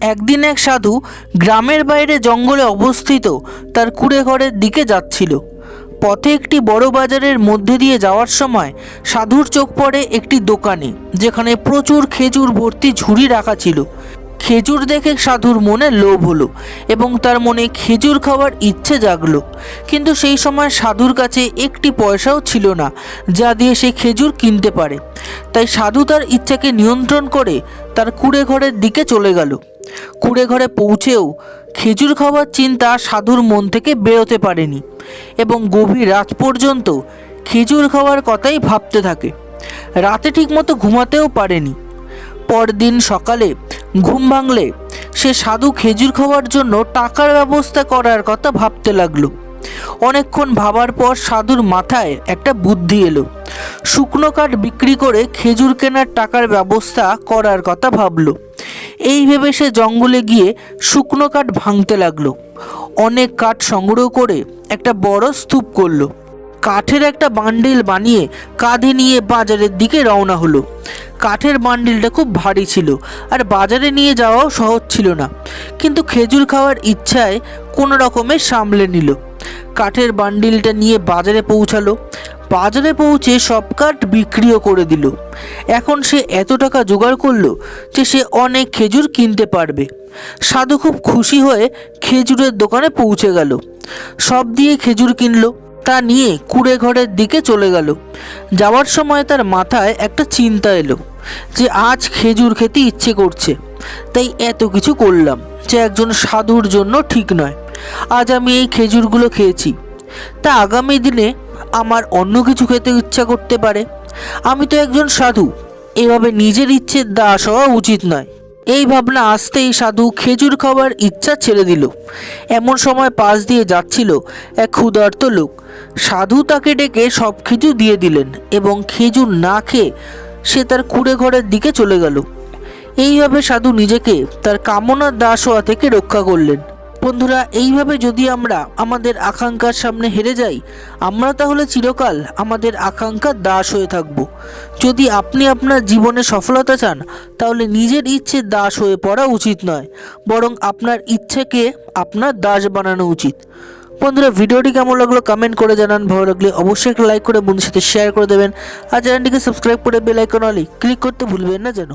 একদিন এক সাধু গ্রামের বাইরে জঙ্গলে অবস্থিত তার কুড়ে ঘরের দিকে যাচ্ছিল। পথে একটি বড় বাজারের মধ্যে দিয়ে যাওয়ার সময় সাধুর চোখ পড়ে একটি দোকানে, যেখানে প্রচুর খেজুর ভর্তি ঝুড়ি রাখা ছিল। খেজুর দেখে সাধুর মনে লোভ হলো এবং তার মনে খেজুর খাওয়ার ইচ্ছে জাগলো। কিন্তু সেই সময় সাধুর কাছে একটি পয়সাও ছিল না, যা দিয়ে সে খেজুর কিনতে পারে। তাই সাধু তার ইচ্ছাকে নিয়ন্ত্রণ করে তার কুড়ে ঘরের দিকে চলে গেল। কুড়ে ঘরে পৌঁছেও খেজুর খাওয়ার চিন্তা সাধুর মন থেকে বেরোতে পারেনি এবং গভীর রাত পর্যন্ত খেজুর খাওয়ার কথাই ভাবতে থাকে। রাতে ঠিকমতো ঘুমাতেও পারেনি। পরদিন সকালে ঘুম ভাঙলে। সে সাধু খেজুর খাওয়ার জন্য টাকার ব্যবস্থা করার কথা ভাবতে লাগল। অনেকক্ষণ ভাবার পর সাধুর মাথায় একটা বুদ্ধি এলো। শুকনো কাঠ বিক্রি করে খেজুর কেনার টাকার ব্যবস্থা করার কথা ভাবলো। এই ভেবে সে জঙ্গলে গিয়ে শুকনো কাঠ ভাঙতে লাগল। অনেক কাঠ সংগ্রহ করে একটা বড় স্তূপ করল। কাঠের একটা বান্ডিল বানিয়ে কাঁধে নিয়ে বাজারের দিকে রওনা হলো। কাঠের বান্ডিলটা খুব ভারী ছিল আর বাজারে নিয়ে যাওয়াও সহজ ছিল না। কিন্তু খেজুর খাওয়ার ইচ্ছায় কোনো রকমে সামলে নিল। কাঠের বান্ডিলটা নিয়ে বাজারে পৌঁছালো। বাজারে পৌঁছে সব কাঠ বিক্রিও করে দিল। এখন সে এত টাকা জোগাড় করল যে সে অনেক খেজুর কিনতে পারবে। সাধু খুব খুশি হয়ে খেজুরের দোকানে পৌঁছে গেল। সব দিয়ে খেজুর কিনলো। তা নিয়ে কুড়ে ঘরের দিকে চলে গেল। যাওয়ার সময় তার মাথায় একটা চিন্তা এলো যে আজ খেজুর খেতে ইচ্ছে করছে, তাই এত কিছু করলাম যে একজন সাধুর জন্য ঠিক নয়। আজ আমি এই খেজুরগুলো খেয়েছি। তা আগামী দিনে আমার অন্য কিছু খেতে ইচ্ছা করতে পারে। আমি তো একজন সাধু, এভাবে নিজের ইচ্ছের দাস হওয়া উচিত নয়। এই ভাবনা আসতেই সাধু খেজুর খাওয়ার ইচ্ছা ছেড়ে দিল। এমন সময় পাশ দিয়ে যাচ্ছিল এক ক্ষুধার্ত লোক। সাধু তাকে ডেকে সব খেজুর দিয়ে দিলেন এবং খেজুর না খেয়ে সে তার কুড়ে ঘরের দিকে চলে গেল। এইভাবে সাধু নিজেকে তার কামনার দাস হওয়া থেকে রক্ষা করলেন। বন্ধুরা, এইভাবে যদি আমরা আমাদের আকাঙ্ক্ষার সামনে হেরে যাই, আমরা তাহলে চিরকাল আমাদের আকাঙ্ক্ষার দাস হয়ে থাকব। যদি আপনি আপনার জীবনে সফলতা চান, তাহলে নিজের ইচ্ছে দাস হয়ে পড়া উচিত নয়, বরং আপনার ইচ্ছেকে আপনার দাস বানানো উচিত। বন্ধুরা, ভিডিওটি কেমন লাগল কমেন্ট করে জানান। ভালো লাগলে অবশ্যই একটা লাইক করে বন্ধুর সাথে শেয়ার করে দেবেন। আর চ্যানেলটিকে সাবস্ক্রাইব করে বেল আইকন ক্লিক করতে ভুলবেন না যেন।